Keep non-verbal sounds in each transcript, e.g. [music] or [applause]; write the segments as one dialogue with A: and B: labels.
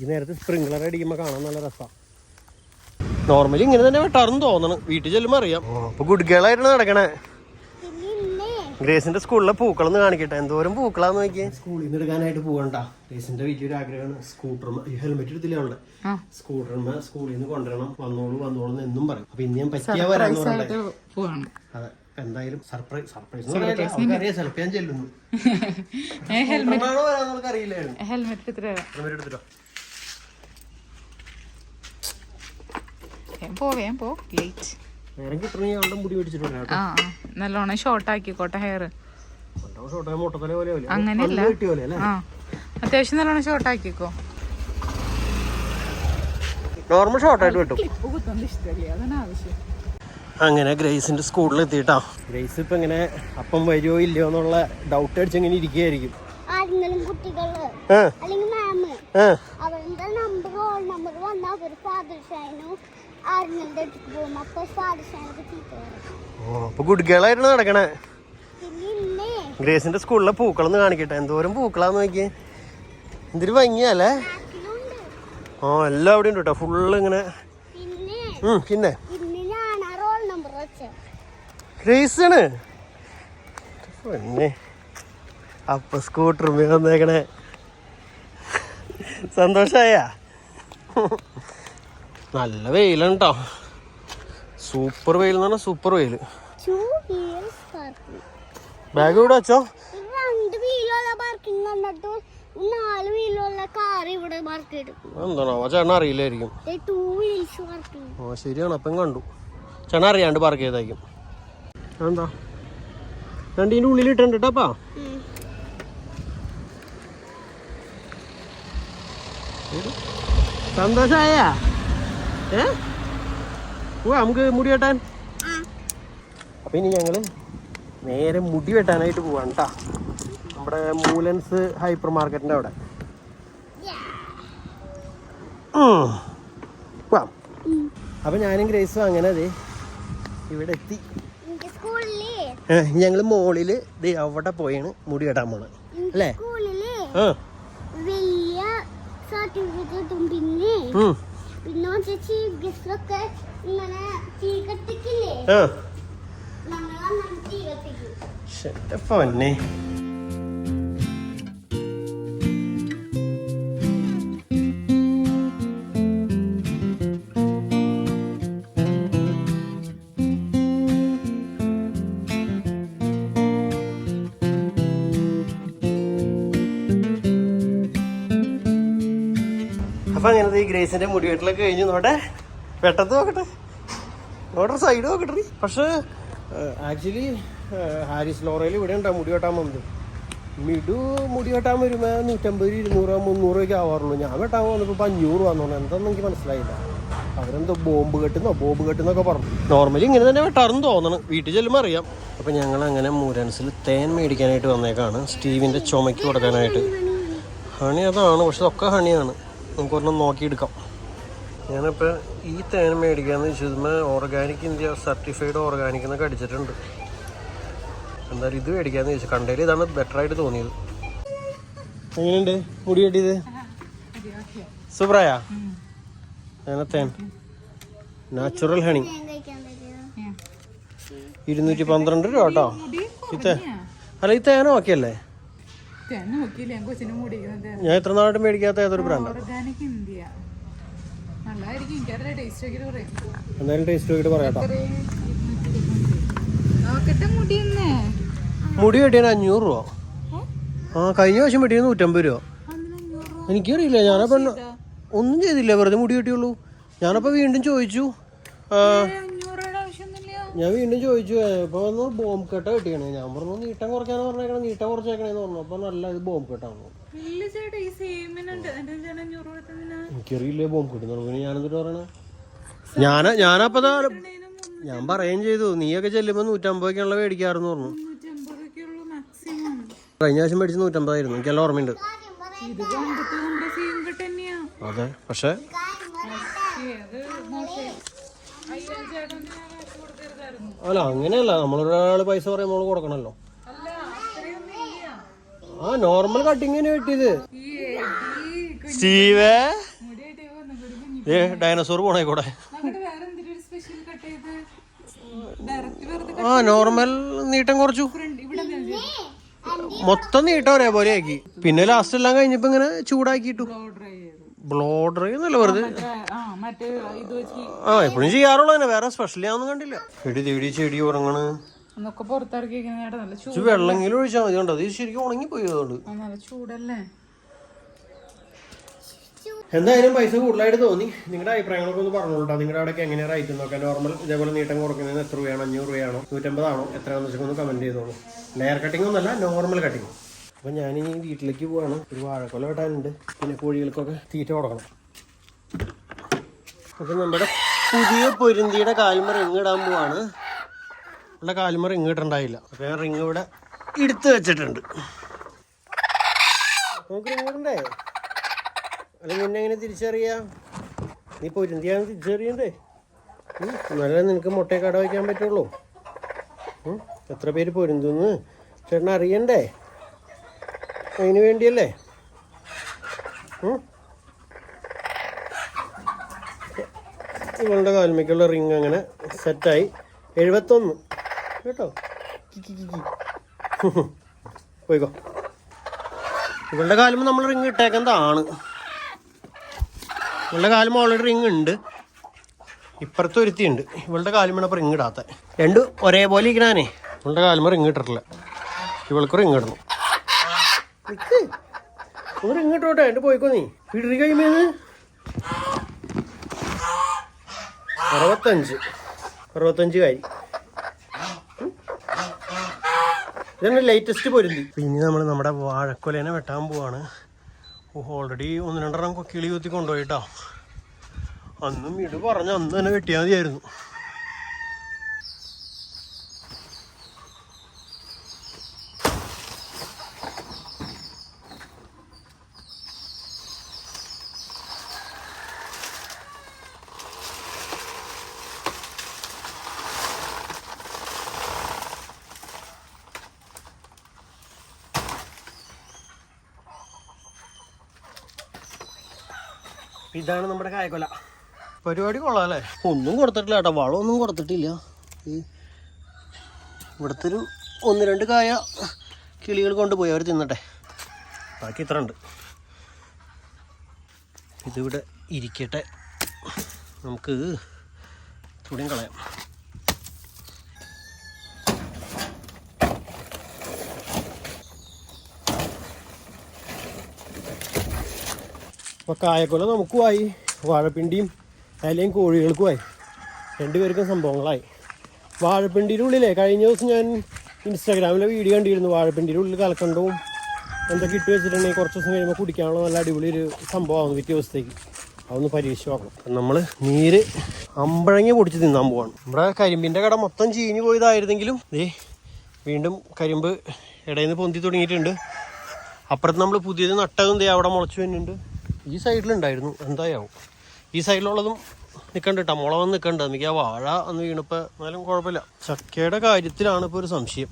A: ഈ നേരത്തെ സ്പ്രിംഗ്ലർ അടിക്കുമ്പോൾ കാണാൻ നല്ല രസമാണ് നോർമലി ഇങ്ങനെ തന്നെ വെട്ടാറെന്ന് തോന്നണം. വീട്ടിൽ ചെല്ലുമ്പോൾ അറിയാം. അപ്പൊ ഗുഡ് ഗേൾ ആയിട്ടാണ് നടക്കണേ. ഗ്രേസിന്റെ സ്കൂളിലെ പൂക്കളൊന്ന് കാണിക്കട്ടെ. എന്തോരം പൂക്കളാന്ന് നോക്കിയേ. സ്കൂളിൽ നിന്ന് എടുക്കാനായിട്ട് പോകണ്ട ഗ്രേസിന്റെ വലിയൊരു ആഗ്രഹമാണ് സ്കൂട്ടർ ഹെൽമെറ്റ് എടുത്തില്ല അവളുടെ? സ്കൂട്ടറിന് സ്കൂളിൽ നിന്ന് കൊണ്ടുവരണം. വന്നോളൂ വന്നോളൂ എന്ന് എന്നും പറയും. അപ്പൊ ഇനി ഞാൻ പറ്റിയാ വരാന്ന് അതെ എന്തായാലും സർപ്രൈസ് സർപ്രൈസ് ചിലപ്പോൾ ഞാൻ ചെല്ലുന്നു. [laughs]
B: ഹെൽമെറ്റ്
A: എടുത്തിട്ടോ?
B: പോ ലേറ്റ് ആ. നല്ലോണം ഷോർട്ട് ആക്കിക്കോട്ടെ ഹെയർ അങ്ങനെയല്ല. ആ. അത്യാവശ്യം നല്ലോണം ഷോർട്ട് ആക്കിക്കോ
A: നോർമൽ കിട്ടും
B: അതാണ് ആവശ്യം.
A: അങ്ങനെ ഗ്രേസിന്റെ സ്കൂളിൽ എത്തിയിട്ടാ ഗ്രേസ് ഇപ്പൊ ഇങ്ങനെ അപ്പം വരുമോ ഇല്ലയോ എന്നുള്ള ഡൗട്ട് അടിച്ച് ഇങ്ങനെ ഇരിക്കുകയായിരിക്കും.
C: ആരെങ്കിലും
A: കുട്ടികൾ
C: അല്ലെങ്കിൽ അവരുടെ നമ്പർ നമ്പർ വന്നാൽ അവർ ഫാദർ ഷൈനും ആരെങ്കിലും അടുത്ത് പോകും അപ്പൊ ഫാദർ ചീത്ത പറയും
A: ഓ, അപ്പൊ ഗുഡ് ഗേൾ ആയിട്ടാണ് നടക്കണേ.
C: പിന്നെ ഇന്നേ
A: ഗ്രേസിന്റെ സ്കൂളിലെ പൂക്കളൊന്ന് കാണിക്കട്ടെ. എന്തോരം പൂക്കളാന്ന് നോക്കിയേ. എന്തൊരു ഭംഗിയല്ലേ
C: ബാക്കിലുണ്ട്
A: ആ എല്ലാം അവിടെ ഉണ്ട് കേട്ടോ ഫുള്ള് ഇങ്ങനെ.
C: പിന്നെ
A: ഉം, പിന്നെ.
C: ഇന്ന് ഞാൻ ആ റോൾ നമ്പർ വെച്ചത്
A: ഗ്രേസ് ആണ് പിന്നെ. അപ്പൊ സ്കൂട്ടർ വന്നേക്കണേ. സന്തോഷായ. നല്ല വെയിലാണ് കേട്ടോ സൂപ്പർ വെയിൽ. എന്ന് പറഞ്ഞാൽ സൂപ്പർ വെയിൽ ബാഗ് ഇവിടെ വെച്ചോ എന്താണോ? ആ ചേട്ടൻ അറിയില്ലായിരിക്കും.
C: ടു വീൽസ് പാർക്കിംഗ്
A: ആ ശരിയാണ്. അപ്പം കണ്ടു. ചേട്ടൻ അറിയാണ്ട് പാർക്ക് ചെയ്തായിരിക്കും എന്താ രണ്ടിന്റെ ഉള്ളിൽ ഇട്ടുണ്ട് കേട്ടാപ്പാ സന്തോഷായ. ഏ? പോവാ നമുക്ക് മുടി വെട്ടാൻ. അപ്പൊ ഇനി ഞങ്ങൾ നേരെ മുടി വെട്ടാനായിട്ട് പോവാണ് കേട്ടാ നമ്മുടെ മൂലൻസ് ഹൈപ്പർ മാർക്കറ്റിന്റെ അവിടെ. പോവാം അപ്പൊ ഞാനും ഗ്രേസും അങ്ങനെ അതെ ഇവിടെ എത്തി. ഞങ്ങൾ മോളിൽ അവിടെ പോയാണ് മുടി വെട്ടാൻ പോണത്. അല്ലേ? ആ.
C: വലിയ സർട്ടിഫിക്കറ്റ് കിട്ടും പിന്നെ ഗസ്റ്റ് ഒക്കെ ഇങ്ങനെ തീ കത്തിക്കില്ലേ
A: ആ
C: അങ്ങനെ തീ കത്തിക്കും
A: ശരി പൊന്നെ. അപ്പൊ അങ്ങനത്തെ ഈ ഗ്രേസിന്റെ മുടി വെട്ടലൊക്കെ കഴിഞ്ഞു നോട്ടെ വെട്ടത്ത് നോക്കട്ടെ. നോട്ടെ സൈഡ് നോക്കട്ടെ പക്ഷേ ആക്ച്വലി ഹാരിസ് ലോറയിൽ ഇവിടെ ഉണ്ടാവും മുടി വെട്ടാൻ വന്നത്. മിഡു മുടി വെട്ടാൻ വരുമ്പോൾ നൂറ്റമ്പത് ഇരുന്നൂറ് മുന്നൂറ് ഒക്കെ ആവാറുള്ളൂ. ഞാൻ വെട്ടാൻ വന്നപ്പോൾ ഇപ്പം അഞ്ഞൂറ് വന്നോളൂ എന്താണെന്ന് എനിക്ക് മനസ്സിലായില്ല. അവരെന്തോ ബോംബ് കെട്ടുന്നോ ബോംബ് കെട്ടുന്നൊക്കെ പറഞ്ഞു. നോർമലി ഇങ്ങനെ തന്നെ വെട്ടാറെന്ന് തോന്നണം. വീട്ടിൽ ചെല്ലുമ്പോൾ അറിയാം. അപ്പം ഞങ്ങൾ അങ്ങനെ മൂരൻസിൽ തേൻ മേടിക്കാനായിട്ട് വന്നേക്കാണ്. സ്റ്റീവിന്റെ ചുമയ്ക്ക് കൊടുക്കാനായിട്ട്. ഹണി അതാണ്. പക്ഷെ ഇതൊക്കെ ഹണിയാണ്. നമുക്കൊരെണ്ണം നോക്കിയെടുക്കാം. ഞാനിപ്പോൾ ഈ തേൻ മേടിക്കാന്ന് വെച്ചതുമേ ഓർഗാനിക് ഇന്ത്യ സർട്ടിഫൈഡ് ഓർഗാനിക് എന്നൊക്കെ അടിച്ചിട്ടുണ്ട്. എന്തായാലും ഇത് മേടിക്കാന്ന് ചോദിച്ചു കണ്ടതിൽ ഇതാണ് ബെറ്റർ ആയിട്ട് തോന്നിയത്. എങ്ങനെയുണ്ട്? മുടി കെട്ടിയത്? സൂപ്പറായ തേൻ? നാച്ചുറൽ ഹണി ഇരുന്നൂറ്റി പന്ത്രണ്ട് രൂപ കേട്ടോ. ഈ തേ അല്ല ഈ തേനോ ഓക്കെ അല്ലേ?
B: ഞാൻ
A: എത്ര നാളായിട്ട് മേടിക്കാത്ത ഏതൊരു എന്തായാലും ടേസ്റ്റ് പറയാട്ടോ
B: നോക്കട്ടെ മുടി
A: വെട്ടിയാൽ അഞ്ഞൂറ് രൂപ. ആ കഴിഞ്ഞ പ്രാവശ്യം വെട്ടിയത് നൂറ്റമ്പത് രൂപ. എനിക്കറിയില്ല. ഞാനപ്പം ഒന്നും ചെയ്തില്ല. വെറുതെ മുടി വെട്ടിയുള്ളൂ. ഞാനപ്പോൾ വീണ്ടും ചോദിച്ചു. ഞാൻ വീണ്ടും ചോദിച്ചു ഇപ്പോൾ വന്ന് ബോംബ് കെട്ട കിട്ടിയാണ് ഞാൻ പറഞ്ഞു നീട്ടം കുറയ്ക്കാന്ന് പറഞ്ഞേക്കണം നീട്ടം കുറച്ചേക്കണേന്ന് പറഞ്ഞു. അപ്പൊ നല്ല ഇത് ബോംബ് കെട്ടാണ് എനിക്കറിയില്ല ബോംബ് കെട്ടുന്നു പിന്നെ ഞാനെന്തിട്ട് പറയണേ? ഞാൻ ഞാനപ്പോൾ ഞാൻ പറയുകയും ചെയ്തു നീയൊക്കെ ചെല്ലുമ്പോൾ നൂറ്റമ്പതൊക്കെയുള്ള മേടിക്കാറെന്ന് പറഞ്ഞു. കഴിഞ്ഞ പ്രാവശ്യം മേടിച്ച് നൂറ്റമ്പതായിരുന്നു. എനിക്കെല്ലാം ഓർമ്മയുണ്ട്. അതെ പക്ഷേ
B: ഏ, അത് മോശം അയ്യോ ചേട്ടൻ കാശ് കൊടുക്കരുതായിരുന്നു
A: അല്ല അങ്ങനെയല്ല. നമ്മളൊരാൾ പൈസ പറയുമ്പോൾ കൊടുക്കണല്ലോ.
B: അല്ല അത്രയൊന്നും ഇല്ല.
A: ആ നോർമൽ കട്ടിങ്ങിന് കിട്ടിയത് സ്റ്റീവേ? ഡൈനസോർ പോണേ കൂടെ.
B: നമ്മുടെ വേറെ എന്തൊരു സ്പെഷ്യൽ കട്ട് ചെയ്ത്? ഡയറക്റ്റ് വെറുതെ
A: ആ നോർമൽ നീട്ടം കുറച്ചു. മൊത്തം നീട്ടം ഒരേപോലെ ആക്കി. പിന്നെ ലാസ്റ്റ് എല്ലാം കഴിഞ്ഞപ്പോ ഇങ്ങനെ ചൂടാക്കിയിട്ടു.
B: ബ്ലോ ഡ്രൈ ചെയ്തു.
A: ബ്ലോ ഡ്രൈ എന്നല്ല വെറുതെ.
B: ആ
A: എപ്പോഴും ചെയ്യാറുള്ളൂ തന്നെ. വേറെ സ്പെഷ്യൽ ഞാനൊന്നും കണ്ടില്ല. ചെടി തേടി ചെടി ഉറങ്ങണ്. ഇത് വെള്ളമെങ്കിലും ഒഴിച്ചാൽ മതി കണ്ടോ? അത് ശരിക്കും ഉണങ്ങിപ്പോയി അതുകൊണ്ട്.
B: ആ, നല്ല ചൂടല്ലേ?
A: എന്തായാലും പൈസ കൂടുതലായിട്ട് തോന്നി. നിങ്ങളുടെ അഭിപ്രായങ്ങളൊക്കെ ഒന്ന് പറഞ്ഞോളൂ നിങ്ങളുടെ അവിടെ എങ്ങനെയാണ് റൈറ്റ് നോക്കാം. നോർമൽ ഇതേപോലെ നീട്ടം കുറയ്ക്കുന്നതിന് എത്ര രൂപയാണോ? അഞ്ഞൂറ് രൂപയാണോ? നൂറ്റമ്പതാണോ? എത്രയാണെന്ന് വെച്ചാൽ ഒന്ന് കമന്റ് ചെയ്തോളൂ. ലെയർ കട്ടിംഗ് ഒന്നല്ല നോർമൽ കട്ടിംഗ് അപ്പം ഞാൻ ഈ വീട്ടിലേക്ക് പോവാണ്. ഒരു വാഴക്കൊല വെട്ടാനുണ്ട്. പിന്നെ കോഴികൾക്കൊക്കെ തീറ്റ കൊടുക്കണം. അപ്പം നമ്മുടെ പുതിയ പൊരുന്തിയുടെ കാൽമ റിങ് ഇടാൻ പോവാണ്. നമ്മുടെ കാൽമ റിങ് ഇടണ്ടായില്ല അപ്പം ഞാൻ റിങ് ഇവിടെ എടുത്ത് വെച്ചിട്ടുണ്ട്. നമുക്ക് റിങ് അല്ലെങ്കിൽ നിന്നെ എങ്ങനെ തിരിച്ചറിയാ? നീ പൊരുന്തിയാന്ന് തിരിച്ചറിയണ്ടേ? എന്നാലേ നിനക്ക് മുട്ടയെ കട വയ്ക്കാൻ പറ്റുള്ളൂ. എത്ര പേര് പൊരുന്തുന്ന് ചേട്ടൻ അറിയണ്ടേ അതിന് വേണ്ടിയല്ലേ? ഇവളുടെ കാൽമയ്ക്കുള്ള റിങ് അങ്ങനെ സെറ്റായി എഴുപത്തൊന്ന്. കേട്ടോ. പോയിക്കോ. ഇവളുടെ കാലം നമ്മൾ റിങ് ഇട്ടേക്കുന്നതാണ്. ഇവളുടെ കാലും ഓൾറെഡി റിങ് ഉണ്ട്. ഇപ്പുറത്ത് ഒരുത്തിയുണ്ട്. ഇവളുടെ കാലുമാണ് അപ്പോൾ റിങ് ഇടാത്ത. രണ്ട് ഒരേപോലെ ഇരിക്കണാനേ. ഇവളുടെ കാലുമ്പോൾ റിങ് ഇട്ടിട്ടില്ല. ഇവൾക്ക് റിങ് ഇടണം. റിങ് ഇട്ടോട്ടെ. എന്റെ പോയിക്കോ നീ. പിടി കഴിയുമേന്ന് അറുപത്തഞ്ച്. അറുപത്തഞ്ച് കാരി ഉം. ഇതാണ് ലേറ്റസ്റ്റ് പൊരുന്തി പിന്നെ നമ്മൾ നമ്മുടെ വാഴക്കൊലേനെ വെട്ടാൻ പോവാണ്. ഓൾറെഡി ഒന്ന് രണ്ടെണ്ണം കിളി കുത്തി കൊണ്ടുപോയിട്ടോ. അന്നും വീട് പറഞ്ഞ അന്ന് തന്നെ വെട്ടിയാൽ മതിയായിരുന്നു. ഇതാണ് നമ്മുടെ കായക്കൊല പരിപാടി കൊള്ളാം അല്ലേ ഒന്നും കൊടുത്തിട്ടില്ല കേട്ടോ. വളമൊന്നും കൊടുത്തിട്ടില്ല. ഈ ഇവിടുത്തെ ഒരു ഒന്ന് രണ്ട് കായ കിളികൾ കൊണ്ടുപോയി അവർ തിന്നട്ടെ. ബാക്കി ഇത്ര ഉണ്ട്. ഇതിവിടെ ഇരിക്കട്ടെ. നമുക്ക് തുണിയും കളയാം. അപ്പോൾ കായക്കൊല നമുക്കുമായി വാഴപ്പിണ്ടിയും അതിലെയും കോഴികൾക്കുമായി രണ്ടുപേർക്കും സംഭവങ്ങളായി. വാഴപ്പിണ്ടിയുടെ ഉള്ളിലേ കഴിഞ്ഞ ദിവസം ഞാൻ ഇൻസ്റ്റാഗ്രാമിലെ വീഡിയോ കണ്ടിരുന്നു. വാഴപ്പിണ്ടിയുടെ ഉള്ളിൽ കലക്കണ്ടവും എന്തൊക്കെ ഇട്ട് വെച്ചിട്ടുണ്ടെങ്കിൽ കുറച്ച് ദിവസം കഴിയുമ്പോൾ കുടിക്കാനുള്ള നല്ല അടിപൊളി ഒരു സംഭവമാണ് പിറ്റേ ദിവസത്തേക്ക്. അതൊന്ന് പരീക്ഷിച്ച് അപ്പം നമ്മൾ നീര് അമ്പഴങ്ങി പൊടിച്ച് തിന്നാൻ പോവാണ്. നമ്മുടെ കരിമ്പിന്റെ കട മൊത്തം ചീഞ്ഞു പോയതായിരുന്നെങ്കിലും ദേ വീണ്ടും കരിമ്പ് ഇടയിൽ നിന്ന് പൊന്തി തുടങ്ങിയിട്ടുണ്ട്. അപ്പുറത്ത് നമ്മൾ പുതിയത് നട്ടതും ദേ അവിടെ മുളച്ചു വരുന്നുണ്ട് ഈ സൈഡിലുണ്ടായിരുന്നു എന്തായാവും. ഈ സൈഡിലുള്ളതും നിൽക്കണ്ട കേട്ടോ മുള വന്ന് നിൽക്കണ്ട എനിക്ക് ആ വാഴ അന്ന് വീണപ്പോൾ എന്നാലും കുഴപ്പമില്ല. ചക്കയുടെ കാര്യത്തിലാണ് ഇപ്പോൾ ഒരു സംശയം.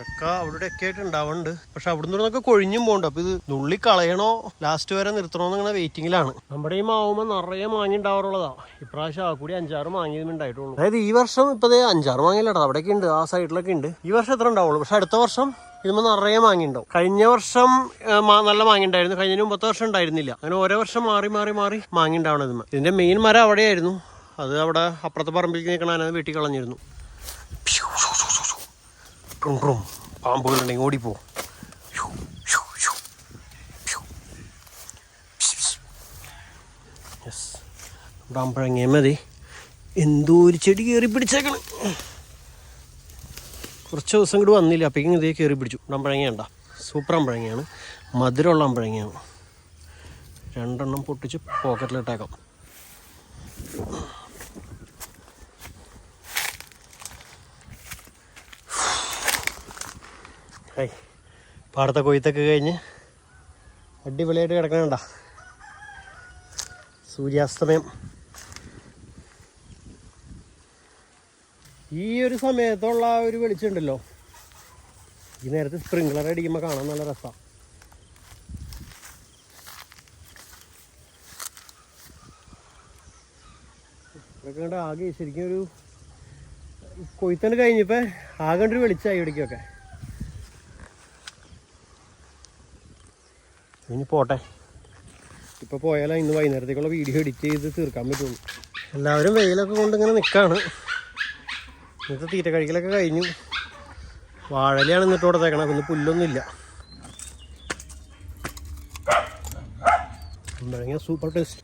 A: ചക്ക അവിടെ ഒക്കെ ആയിട്ട് ഉണ്ടാവുന്നുണ്ട്. പക്ഷെ അവിടെ നിന്നൊക്കെ കൊഴിഞ്ഞും പോകണ്ട അപ്പൊ ഇത് നുള്ളി കളയണോ ലാസ്റ്റ് വരെ നിർത്തണോ എന്നിങ്ങനെ വെയിറ്റിംഗിലാണ് നമ്മുടെ ഈ മാവുമ്പോൾ നിറയെ മാങ്ങ ഉണ്ടാവാറുള്ളതാ. ഇപ്രാവശ്യം ആ കൂടി അഞ്ചാറ് മാങ്ങയും ഉണ്ടായിട്ടുള്ളൂ. അതായത് ഈ വർഷം ഇപ്പൊ ദേ അഞ്ചാറ് മാങ്ങയില്ലടാ അവിടെയൊക്കെ ഉണ്ട് ആ സൈഡിലൊക്കെ ഉണ്ട്. ഈ വർഷം എത്ര ഉണ്ടാവുള്ളൂ? പക്ഷെ അടുത്ത വർഷം ഇതിന് നിറയെ മാങ്ങ ഉണ്ടാവും. കഴിഞ്ഞ വർഷം നല്ല മാങ്ങ ഉണ്ടായിരുന്നു. കഴിഞ്ഞ മുമ്പത്തെ വർഷം ഉണ്ടായിരുന്നില്ല. അങ്ങനെ ഓരോ വർഷം മാറി മാറി മാറി മാങ്ങ ഉണ്ടാവണം ഇതിന് ഇതിന്റെ മെയിൻ മരം അവിടെയായിരുന്നു. അത് അവിടെ അപ്പുറത്തെ പറമ്പിലേക്ക് നിൽക്കണ വീട്ടിൽ കളഞ്ഞിരുന്നു ട്രും ട്രും പാമ്പുകളുണ്ടെങ്കിൽ ഓടിപ്പോ. യെസ് അമ്പഴങ്ങേ മതി. എന്തോ ഒരു ചെടി കയറി പിടിച്ചേക്കണം. കുറച്ച് ദിവസം കൂടി വന്നില്ല. അപ്പോഴേക്കും ഇതേ കയറി പിടിച്ചു. അമ്പഴങ്ങ സൂപ്പർ അമ്പഴങ്ങയാണ് മധുരമുള്ള അമ്പഴങ്ങയാണ് രണ്ടെണ്ണം പൊട്ടിച്ച് പോക്കറ്റിലിട്ടേക്കാം പാടത്തെ കൊയ്ത്തൊക്കെ കഴിഞ്ഞ് അടിപൊളിയായിട്ട് കിടക്കണണ്ട സൂര്യാസ്തമയം. ഈ ഒരു സമയത്തുള്ള ഒരു വെളിച്ചമുണ്ടല്ലോ. ഈ നേരത്തെ സ്പ്രിംഗ്ലർ അടിക്കുമ്പോൾ കാണാൻ നല്ല രസമാണ് ആകെ ശരിക്കും ഒരു കൊയ്ത്തണ്ട് കഴിഞ്ഞിപ്പോ ആകെ ഒരു വെളിച്ചായി ഇവിടേക്കൊക്കെ. ഇനി പോട്ടെ. ഇപ്പോൾ പോയാലോ ഇന്ന് വൈകുന്നേരത്തേക്കുള്ള വീഡിയോ എഡിറ്റ് ചെയ്ത് തീർക്കാൻ പറ്റുള്ളൂ. എല്ലാവരും വെയിലൊക്കെ കൊണ്ട് ഇങ്ങനെ നിൽക്കുകയാണ് ഇന്നത്തെ തീറ്റ കഴിക്കലൊക്കെ കഴിഞ്ഞു. വാഴലയാണ് ഇന്നിട്ട് കൊടുത്തേക്കണം പിന്നെ പുല്ലൊന്നുമില്ല. കുമ്പഴങ്ങ സൂപ്പർ ടേസ്റ്റ്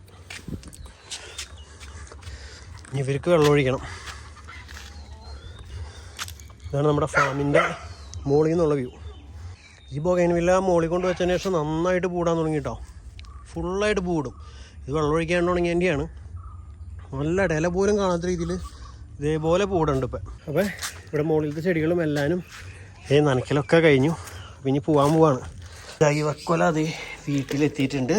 A: ഇനി ഇവർക്ക് വെള്ളം ഒഴിക്കണം. ഇതാണ് നമ്മുടെ ഫാമിന്റെ മുകളിൽ നിന്നുള്ള വ്യൂ ഈ ബൊഗൈൻവില്ല മോളി കൊണ്ട് വെച്ചതിന് ശേഷം നന്നായിട്ട് പൂടാൻ തുടങ്ങി കേട്ടോ ഫുള്ളായിട്ട് പൂടും. ഇത് വെള്ളം ഒഴിക്കാൻ തുടങ്ങിയതിന്റെയാണ് നല്ല ഇടയില പോലും കാണാത്ത രീതിയിൽ ഇതേപോലെ പൂടുണ്ട് ഇപ്പം. അപ്പോൾ ഇവിടെ മുകളിലത്തെ ചെടികളും എല്ലാനും ഏ നനയ്ക്കലൊക്കെ കഴിഞ്ഞു. പിന്നെ പോകാൻ പോവാണ്. ദൈവക്കൊല അതേ വീട്ടിലെത്തിയിട്ടുണ്ട്.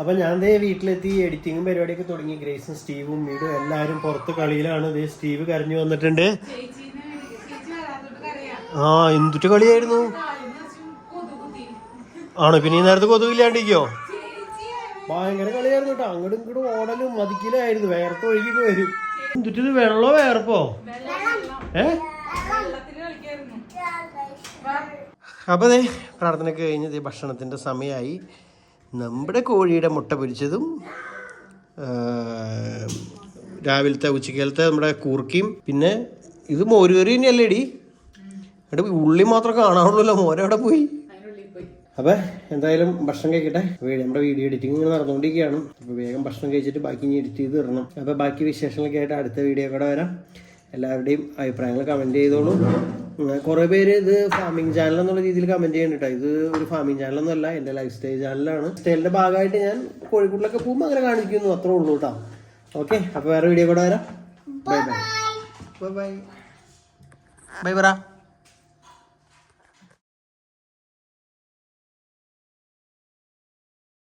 A: അപ്പം ഞാൻ ദേ വീട്ടിലെത്തി എഡിറ്റിങ്ങും പരിപാടിയൊക്കെ തുടങ്ങി. ഗ്രേസും സ്റ്റീവും വീടും എല്ലാവരും പുറത്ത് കളിയിലാണ്. ദേ സ്റ്റീവ് കരഞ്ഞു വന്നിട്ടുണ്ട്. ആ എന്തുട്ട് കളിയായിരുന്നു? ആണോ? പിന്നെ ഈ നേരത്തെ കൊതുകില്ലാണ്ടിരിക്കോ? ഭയങ്കര കളിയായിരുന്നു കേട്ടോ അങ്ങോട്ടും ഇങ്ങോട്ടും ഓടലും മതിക്കലായിരുന്നു. വേർപ്പ് ഒഴുകി വരും എന്തുട്ടിത് വെള്ളോ വേർപ്പോ? ഏ?
B: വെള്ളത്തിൽ കളിക്കായിരുന്നു
A: അപ്പോൾ അതെ പ്രാർത്ഥനയ്ക്ക് കഴിഞ്ഞത് ദേ ഭക്ഷണത്തിന്റെ സമയമായി നമ്മുടെ കോഴിയുടെ മുട്ട പൊരിച്ചതും രാവിലത്തെ ഉച്ചക്കാലത്തെ നമ്മുടെ കൂർക്കയും പിന്നെ ഇത് മോരുകറി തന്നെയല്ലേ ഇടി ഉള്ളി മാത്രം കാണാറുള്ളല്ലോ മോരവിടെ പോയി. അപ്പോൾ എന്തായാലും ഭക്ഷണം കഴിക്കട്ടെ. നമ്മുടെ വീഡിയോ എഡിറ്റിംഗ് ഇങ്ങനെ നടന്നുകൊണ്ടിരിക്കുകയാണ്. അപ്പോൾ വേഗം ഭക്ഷണം കഴിച്ചിട്ട് ബാക്കി ഇനി എഡിറ്റ് ചെയ്ത് തരണം അപ്പോൾ ബാക്കി വിശേഷങ്ങളൊക്കെ ആയിട്ട് അടുത്ത വീഡിയോ കൂടെ വരാം. എല്ലാവരുടെയും അഭിപ്രായങ്ങൾ കമന്റ് ചെയ്തോളൂ. കുറെ പേര് ഇത് ഫാമിംഗ് ചാനൽ എന്നുള്ള രീതിയിൽ കമന്റ് ചെയ്യുന്നുണ്ട് ഇത് ഒരു ഫാമിംഗ് ചാനലൊന്നും അല്ല എന്റെ ലൈഫ് സ്റ്റൈൽ ചാനലാണ് സ്റ്റൈലിന്റെ ഭാഗമായിട്ട് ഞാൻ കോഴിക്കോട്ടിലൊക്കെ പോകുമ്പോൾ അങ്ങനെ കാണിക്കുന്നു അത്രേ ഉള്ളൂ കേട്ടോ ഓക്കെ അപ്പോൾ വേറെ വീഡിയോ കൂടെ വരാം. Bye bye bye bye bye പറ.